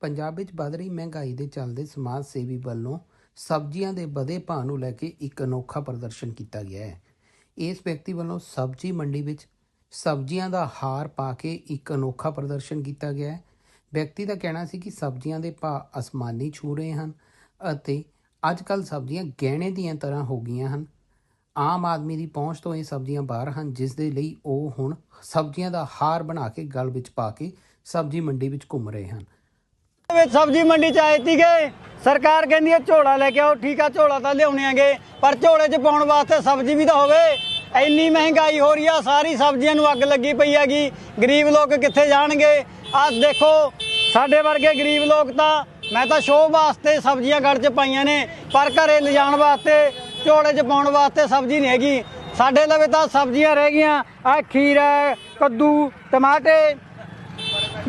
ਪੰਜਾਬ ਵਿੱਚ ਵੱਧ ਰਹੀ ਮਹਿੰਗਾਈ ਦੇ ਚੱਲਦੇ ਸਮਾਜ ਸੇਵੀ ਵੱਲੋਂ ਸਬਜ਼ੀਆਂ ਦੇ ਵਧੇ ਭਾਅ ਨੂੰ ਲੈ ਕੇ ਇੱਕ ਅਨੋਖਾ ਪ੍ਰਦਰਸ਼ਨ ਕੀਤਾ ਗਿਆ ਹੈ। ਇਸ ਵਿਅਕਤੀ ਵੱਲੋਂ ਸਬਜ਼ੀ ਮੰਡੀ ਵਿੱਚ ਸਬਜ਼ੀਆਂ ਦਾ ਹਾਰ ਪਾ ਕੇ ਇੱਕ ਅਨੋਖਾ ਪ੍ਰਦਰਸ਼ਨ ਕੀਤਾ ਗਿਆ ਹੈ। ਵਿਅਕਤੀ ਦਾ ਕਹਿਣਾ ਸੀ ਕਿ ਸਬਜ਼ੀਆਂ ਦੇ ਭਾਅ ਅਸਮਾਨੀ ਛੂ ਰਹੇ ਹਨ ਅਤੇ ਅੱਜ ਕੱਲ੍ਹ ਸਬਜ਼ੀਆਂ ਗਹਿਣੇ ਦੀਆਂ ਤਰ੍ਹਾਂ ਹੋ ਗਈਆਂ ਹਨ। ਆਮ ਆਦਮੀ ਦੀ ਪਹੁੰਚ ਤੋਂ ਇਹ ਸਬਜ਼ੀਆਂ ਬਾਹਰ ਹਨ, ਜਿਸ ਦੇ ਲਈ ਉਹ ਹੁਣ ਸਬਜ਼ੀਆਂ ਦਾ ਹਾਰ ਬਣਾ ਕੇ ਗਲ ਵਿੱਚ ਪਾ ਕੇ ਸਬਜ਼ੀ ਮੰਡੀ ਵਿੱਚ ਘੁੰਮ ਰਹੇ ਹਨ। ਵਿੱਚ ਸਬਜ਼ੀ ਮੰਡੀ ਚ ਆਏ ਸੀਗੇ। ਸਰਕਾਰ ਕਹਿੰਦੀ ਹੈ ਝੋਲਾ ਲੈ ਕੇ ਆਓ। ਠੀਕ ਆ, ਝੋਲਾ ਤਾਂ ਲਿਆਉਣੇ ਆਂਗੇ, ਪਰ ਝੋਲੇ 'ਚ ਪਾਉਣ ਵਾਸਤੇ ਸਬਜ਼ੀ ਵੀ ਤਾਂ ਹੋਵੇ। ਇੰਨੀ ਮਹਿੰਗਾਈ ਹੋ ਰਹੀ ਆ, ਸਾਰੀ ਸਬਜ਼ੀਆਂ ਨੂੰ ਅੱਗ ਲੱਗੀ ਪਈ ਹੈਗੀ। ਗਰੀਬ ਲੋਕ ਕਿੱਥੇ ਜਾਣਗੇ? ਆਹ ਦੇਖੋ, ਸਾਡੇ ਵਰਗੇ ਗਰੀਬ ਲੋਕ ਤਾਂ, ਮੈਂ ਤਾਂ ਸ਼ੋਅ ਵਾਸਤੇ ਸਬਜ਼ੀਆਂ ਗੜ 'ਚ ਪਾਈਆਂ ਨੇ, ਪਰ ਘਰੇ ਲਿਜਾਣ ਵਾਸਤੇ, ਝੋਲੇ 'ਚ ਪਾਉਣ ਵਾਸਤੇ ਸਬਜ਼ੀ ਨਹੀਂ ਹੈਗੀ। ਸਾਡੇ ਲਵੇ ਤਾਂ ਸਬਜ਼ੀਆਂ ਰਹਿ ਗਈਆਂ। ਆ ਖੀਰਾ ਕੱਦੂ, ਟਮਾਟੇ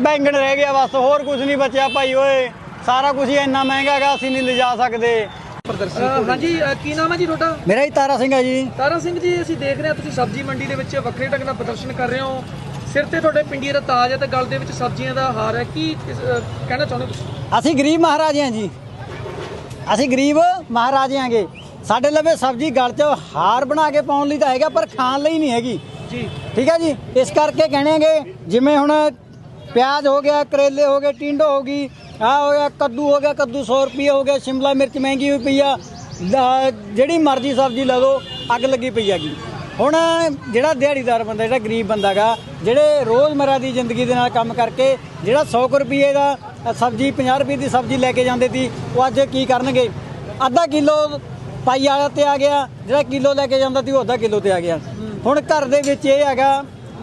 ਬੈਂਗਣ ਰਹਿ ਗਿਆ ਬਸ ਹੋਰ ਕੁਝ ਨਹੀਂ ਬਚਿਆ ਭਾਈ ਓਏ। ਸਾਰਾ ਕੁਝ ਹੀ ਇੰਨਾ ਮਹਿੰਗਾ ਹੈਗਾ ਅਸੀਂ ਨਹੀਂ ਲਿਜਾ ਸਕਦੇ। ਅ, ਹਾਂਜੀ ਅ, ਕੀ ਨਾਮ ਹੈ ਜੀ ਤੁਹਾਡਾ? ਮੇਰਾ ਹੀ ਤਾਰਾ ਸਿੰਘ ਹੈ ਜੀ। ਤਾਰਾ ਸਿੰਘ ਜੀ ਅਸੀਂ ਦੇਖ ਰਹੇ ਹਾਂ ਤੁਸੀਂ ਸਬਜ਼ੀ ਮੰਡੀ ਦੇ ਵਿੱਚ ਵੱਖਰੇ ਢੰਗ ਨਾਲ ਪ੍ਰਦਰਸ਼ਨ ਕਰ ਰਹੇ ਹੋ। ਸਿਰ ਤੇ ਤੁਹਾਡੇ ਪਿੰਡੀ ਦਾ ਤਾਜ ਹੈ ਤੇ ਗਲ ਦੇ ਵਿੱਚ ਸਬਜ਼ੀਆਂ ਦਾ ਹਾਰ ਹੈ। ਕੀ ਇਸ, ਅ, ਕਹਿਣਾ ਚਾਹੁੰਦੇ ਹੋ ਤੁਸੀਂ? ਅਸੀਂ ਗਰੀਬ ਮਹਾਰਾਜੇ ਹਾਂ ਜੀ। ਅਸੀਂ ਗਰੀਬ ਮਹਾਰਾਜੇ ਆਂਗੇ ਸਾਡੇ ਲਵੇ ਸਬਜ਼ੀ ਗਲ 'ਚ ਹਾਰ ਬਣਾ ਕੇ ਪਾਉਣ ਲਈ ਤਾਂ ਹੈਗਾ ਪਰ ਖਾਣ ਲਈ ਨਹੀਂ ਹੈਗੀ। ਜੀ। ਠੀਕ ਹੈ ਜੀ? ਇਸ ਕਰਕੇ ਕਹਿਣੇਗੇ ਜਿਵੇਂ ਹੁਣ ਪਿਆਜ਼ ਹੋ ਗਿਆ ਕਰੇਲੇ ਹੋ ਗਏ ਟਿੰਡੋ ਹੋ ਗਈ ਆ ਹੋ ਗਿਆ ਕੱਦੂ ਹੋ ਗਿਆ ਕੱਦੂ 100 ਰੁਪਏ ਹੋ ਗਿਆ ਸ਼ਿਮਲਾ ਮਿਰਚ ਮਹਿੰਗੀ ਹੋਈ ਪਈ ਆ ਜਿਹੜੀ ਮਰਜ਼ੀ ਸਬਜ਼ੀ ਲੈ ਲਓ ਅੱਗ ਲੱਗੀ ਪਈ ਹੈਗੀ ਹੁਣ ਜਿਹੜਾ ਦਿਹਾੜੀਦਾਰ ਬੰਦਾ ਜਿਹੜਾ ਗਰੀਬ ਬੰਦਾ ਗਾ ਜਿਹੜੇ ਰੋਜ਼ਮਰਾ ਦੀ ਜ਼ਿੰਦਗੀ ਦੇ ਨਾਲ ਕੰਮ ਕਰਕੇ ਜਿਹੜਾ 100 ਕੁ ਰੁਪਏ ਦਾ ਸਬਜ਼ੀ 50 ਰੁਪਏ ਦੀ ਸਬਜ਼ੀ ਲੈ ਕੇ ਜਾਂਦੇ ਸੀ ਉਹ ਅੱਜ ਕੀ ਕਰਨਗੇ ਅੱਧਾ ਕਿਲੋ ਪਾਈ ਵਾਲਾ ਤੇ ਆ ਗਿਆ ਜਿਹੜਾ ਕਿਲੋ ਲੈ ਕੇ ਜਾਂਦਾ ਸੀ ਉਹ ਅੱਧਾ ਕਿਲੋ ਤੇ ਆ ਗਿਆ ਹੁਣ ਘਰ ਦੇ ਵਿੱਚ ਇਹ ਹੈਗਾ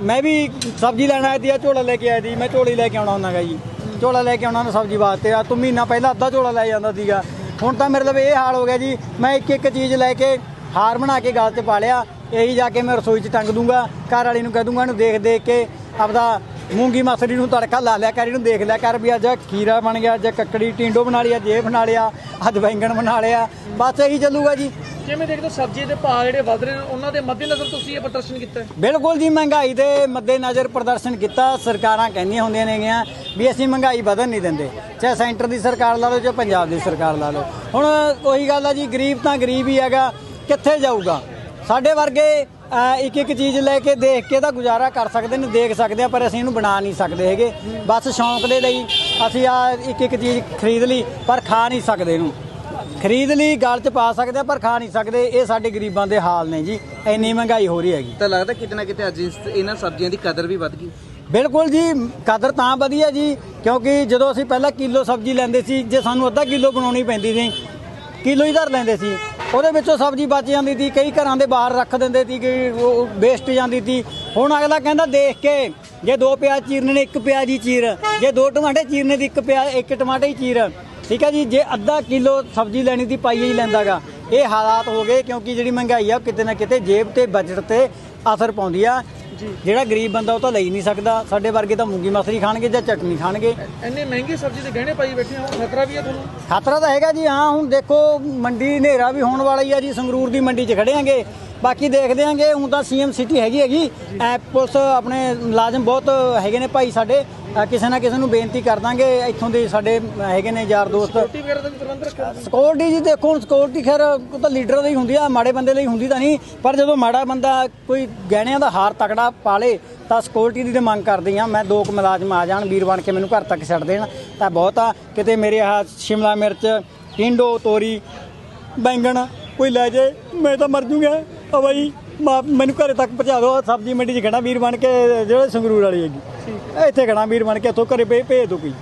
ਮੈਂ ਵੀ ਸਬਜ਼ੀ ਲੈਣ ਆਇਆ ਸੀ ਆ ਝੋਲਾ ਲੈ ਕੇ ਆਇਆ ਸੀ, ਮੈਂ ਝੋਲੀ ਲੈ ਕੇ ਆਉਣਾ ਹੁੰਦਾਗਾ ਜੀ। ਝੋਲਾ ਲੈ ਕੇ ਆਉਣਾ ਨਾ ਸਬਜ਼ੀ ਵਾਸਤੇ ਆ ਤੂੰ ਮਹੀਨਾ ਪਹਿਲਾਂ ਅੱਧਾ ਝੋਲਾ ਲੈ ਜਾਂਦਾ ਸੀਗਾ। ਹੁਣ ਤਾਂ ਮੇਰੇ ਲਈ ਇਹ ਹਾਲ ਹੋ ਗਿਆ ਜੀ, ਮੈਂ ਇੱਕ ਇੱਕ ਚੀਜ਼ ਲੈ ਕੇ ਹਾਰ ਬਣਾ ਕੇ ਗਲ 'ਚ ਪਾ ਲਿਆ, ਇਹੀ ਜਾ ਕੇ ਮੈਂ ਰਸੋਈ 'ਚ ਟੰਗ ਦੂੰਗਾ, ਘਰ ਵਾਲੀ ਨੂੰ ਕਹਿ ਦੂੰਗਾ, ਇਹਨੂੰ ਦੇਖ ਦੇਖ ਕੇ ਆਪਦਾ ਮੂੰਗੀ ਮਸਰੀ ਨੂੰ ਤੜਕਾ ਲਾ ਲਿਆ ਕਰ, ਇਹਨੂੰ ਦੇਖ ਲਿਆ ਕਰ ਵੀ ਅੱਜ ਖੀਰਾ ਬਣ ਗਿਆ, ਅੱਜ ਕੱਕੜੀ, ਟਿੰਡੋ ਬਣਾ ਲਿਆ ਜੇ ਬਣਾ ਲਿਆ, ਅੱਜ ਬੈਂਗਣ ਬਣਾ ਲਿਆ, ਬਸ ਇਹੀ ਚੱਲੂਗਾ ਜੀ। ਕਿਵੇਂ ਦੇਖਦੇ ਹੋ ਸਬਜ਼ੀ ਦੇ ਭਾਅ ਜਿਹੜੇ ਵਧ ਰਹੇ ਨੇ, ਉਹਨਾਂ ਦੇ ਮੱਦੇਨਜ਼ਰ ਤੁਸੀਂ ਇਹ ਪ੍ਰਦਰਸ਼ਨ ਕੀਤਾ ਹੈ? ਬਿਲਕੁਲ ਜੀ, ਮਹਿੰਗਾਈ ਦੇ ਮੱਦੇਨਜ਼ਰ ਪ੍ਰਦਰਸ਼ਨ ਕੀਤਾ। ਸਰਕਾਰਾਂ ਕਹਿੰਦੀਆਂ ਹੁੰਦੀਆਂ ਨੇਗੀਆਂ ਵੀ ਅਸੀਂ ਮਹਿੰਗਾਈ ਵਧਣ ਨਹੀਂ ਦਿੰਦੇ। ਚਾਹੇ ਸੈਂਟਰ ਦੀ ਸਰਕਾਰ ਲਾ ਲਓ ਚਾਹੇ ਪੰਜਾਬ ਦੀ ਸਰਕਾਰ ਲਾ ਲਓ। ਹੁਣ ਉਹੀ ਗੱਲ ਆ ਜੀ, ਗਰੀਬ ਤਾਂ ਗਰੀਬ ਹੀ ਹੈਗਾ, ਕਿੱਥੇ ਜਾਊਗਾ? ਸਾਡੇ ਵਰਗੇ ਇੱਕ ਇੱਕ ਚੀਜ਼ ਲੈ ਕੇ ਦੇਖ ਕੇ ਤਾਂ ਗੁਜ਼ਾਰਾ ਕਰ ਸਕਦੇ ਨੇ, ਦੇਖ ਸਕਦੇ ਆ, ਪਰ ਅਸੀਂ ਇਹਨੂੰ ਬਣਾ ਨਹੀਂ ਸਕਦੇ ਹੈਗੇ। ਬਸ ਸ਼ੌਂਕ ਦੇ ਲਈ ਅਸੀਂ ਆ ਇੱਕ ਇੱਕ ਚੀਜ਼ ਖਰੀਦ ਲਈ, ਪਰ ਖਾ ਨਹੀਂ ਸਕਦੇ ਇਹਨੂੰ। ਖਰੀਦ ਲਈ ਗਲ 'ਚ ਪਾ ਸਕਦੇ ਆ ਪਰ ਖਾ ਨਹੀਂ ਸਕਦੇ। ਇਹ ਸਾਡੇ ਗਰੀਬਾਂ ਦੇ ਹਾਲ ਨੇ ਜੀ। ਇੰਨੀ ਮਹਿੰਗਾਈ ਹੋ ਰਹੀ ਹੈਗੀ। ਤਾਂ ਲੱਗਦਾ ਕਿਤੇ ਨਾ ਕਿਤੇ ਅੱਜ ਇਸ- ਇਹਨਾਂ ਸਬਜ਼ੀਆਂ ਦੀ ਕਦਰ ਵੀ ਵੱਧ ਗਈ। ਬਿਲਕੁਲ ਜੀ ਕਦਰ ਤਾਂ ਵਧੀਆ ਜੀ ਕਿਉਂਕਿ ਜਦੋਂ ਅਸੀਂ ਪਹਿਲਾਂ ਕਿਲੋ ਸਬਜ਼ੀ ਲੈਂਦੇ ਸੀ ਜੇ ਸਾਨੂੰ ਅੱਧਾ ਕਿਲੋ ਬਣਾਉਣੀ ਪੈਂਦੀ ਸੀ ਕਿਲੋ ਹੀ ਧਰ ਲੈਂਦੇ ਸੀ। ਉਹਦੇ ਵਿੱਚੋਂ ਸਬਜ਼ੀ ਬਚ ਜਾਂਦੀ ਸੀ ਕਈ ਘਰਾਂ ਦੇ ਬਾਹਰ ਰੱਖ ਦਿੰਦੇ ਸੀ ਕਿ ਉਹ ਵੇਸਟ ਜਾਂਦੀ ਸੀ। ਹੁਣ ਅਗਲਾ ਕਹਿੰਦਾ ਦੇਖ ਕੇ ਜੇ ਦੋ ਪਿਆਜ਼ ਚੀਰਨੇ ਨੇ ਇੱਕ ਪਿਆਜ਼ ਹੀ ਚੀਰ। ਜੇ ਦੋ ਟਮਾਟੇ ਚੀਰਨੇ ਦੀ ਇੱਕ ਪਿਆਜ਼ ਇੱਕ ਟਮਾਟਾ ਹੀ ਚੀਰ। ਠੀਕ ਹੈ ਜੀ ਜੇ ਅੱਧਾ ਕਿਲੋ ਸਬਜ਼ੀ ਲੈਣੀ ਦੀ ਪਾਈ ਹੀ ਲੈਂਦਾਗਾ। ਇਹ ਹਾਲਾਤ ਹੋ ਗਏ ਕਿਉਂਕਿ ਜਿਹੜੀ ਮਹਿੰਗਾਈ ਆ ਕਿਤੇ ਨਾ ਕਿਤੇ ਜੇਬ ਤੇ ਬਜਟ ਤੇ ਅਸਰ ਪਾਉਂਦੀ ਆ। ਜਿਹੜਾ ਗਰੀਬ ਬੰਦਾ ਉਹ ਤਾਂ ਲੈ ਹੀ ਨਹੀਂ ਸਕਦਾ। ਸਾਡੇ ਵਰਗੇ ਤਾਂ ਮੂੰਗੀ ਮਸਰੀ ਖਾਣਗੇ ਜਾਂ ਚਟਨੀ ਖਾਣਗੇ। ਇੰਨੇ ਮਹਿੰਗੇ ਸਬਜ਼ੀ ਦੇ ਗਹਿਣੇ ਪਾਈ ਬੈਠੇ ਹੋ ਖਤਰਾ ਵੀ ਹੈ ਤੁਹਾਨੂੰ? ਖਤਰਾ ਤਾਂ ਹੈਗਾ ਜੀ ਹਾਂ ਹੁਣ ਦੇਖੋ ਮੰਡੀ ਹਨੇਰਾ ਵੀ ਹੋਣ ਵਾਲਾ ਹੀ ਆ ਜੀ ਸੰਗਰੂਰ ਦੀ ਮੰਡੀ 'ਚ ਖੜੇ ਆਂਗੇ। ਬਾਕੀ ਦੇਖਦੇ ਆਂਗੇ ਹੁਣ ਤਾਂ ਸੀਐਮ ਸਿਟੀ ਹੈਗੀ ਹੈਗੀ। ਐ ਪੁਲਿਸ ਆਪਣੇ ਮੁਲਾਜ਼ਮ ਬਹੁਤ ਹੈਗੇ ਨੇ ਭਾਈ ਸਾਡੇ। ਕਿਸੇ ਨਾ ਕਿਸੇ ਨੂੰ ਬੇਨਤੀ ਕਰ ਦਾਂਗੇ ਇੱਥੋਂ ਦੇ ਸਾਡੇ ਹੈਗੇ ਨੇ ਯਾਰ ਦੋਸਤ। ਰੋਟੀ ਵਗੈਰਾ ਦਾ ਵੀ ਪ੍ਰਬੰਧ ਰੱਖਿਆ ਹੋਇਆ? ਸਿਕਿਉਰਿਟੀ ਜੀ ਦੇਖੋ ਹੁਣ ਸਿਕਿਉਰਿਟੀ ਖੈਰ ਉਹ ਤਾਂ ਲੀਡਰਾਂ ਦੀ ਹੁੰਦੀ ਆ ਮਾੜੇ ਬੰਦੇ ਲਈ ਹੁੰਦੀ ਤਾਂ ਨਹੀਂ। ਪਰ ਜਦੋਂ ਮਾੜਾ ਬੰਦਾ ਕੋਈ ਗਹਿਣਿਆਂ ਦਾ ਹਾਰ ਤਕੜਾ ਪਾਲੇ ਤਾਂ ਸਿਕਿਉਰਿਟੀ ਦੀ ਤੇ ਮੰਗ ਕਰਦੀ ਆ। ਮੈਂ ਦੋ ਕੁ ਮੁਲਾਜ਼ਮ ਆ ਜਾਣ ਵੀਰ ਬਣ ਕੇ ਮੈਨੂੰ ਘਰ ਤੱਕ ਛੱਡ ਦੇਣ। ਤਾਂ ਬਹੁਤ ਆ ਕਿਤੇ ਮੇਰੇ ਆਹ ਸ਼ਿਮਲਾ ਮਿਰਚ ਟਿੰਡੋ ਤੋਰੀ ਬੈਂਗਣ ਕੋਈ ਲੈ ਜੇ ਮੈਂ ਤਾਂ ਮਰ ਜੂਗਾ। ਆ ਬਾਈ ਮਾ- ਮੈਨੂੰ ਘਰੇ ਤੱਕ ਪਹੁੰਚਾ ਦਿਓ ਸਬਜ਼ੀ ਮੰਡੀ 'ਚ ਖੜਾ ਵੀਰ ਬਣ ਕੇ ਜਿਹੜੇ ਸੰਗਰੂਰ ਵਾਲੀ ਹੈਗੀ। ਇੱਥੇ ਖੜਾ ਵੀਰ ਬਣ ਕੇ ਇੱਥੋਂ ਘਰੇ ਭੇ- ਭੇਜ ਦਿਓ ਕੋਈ।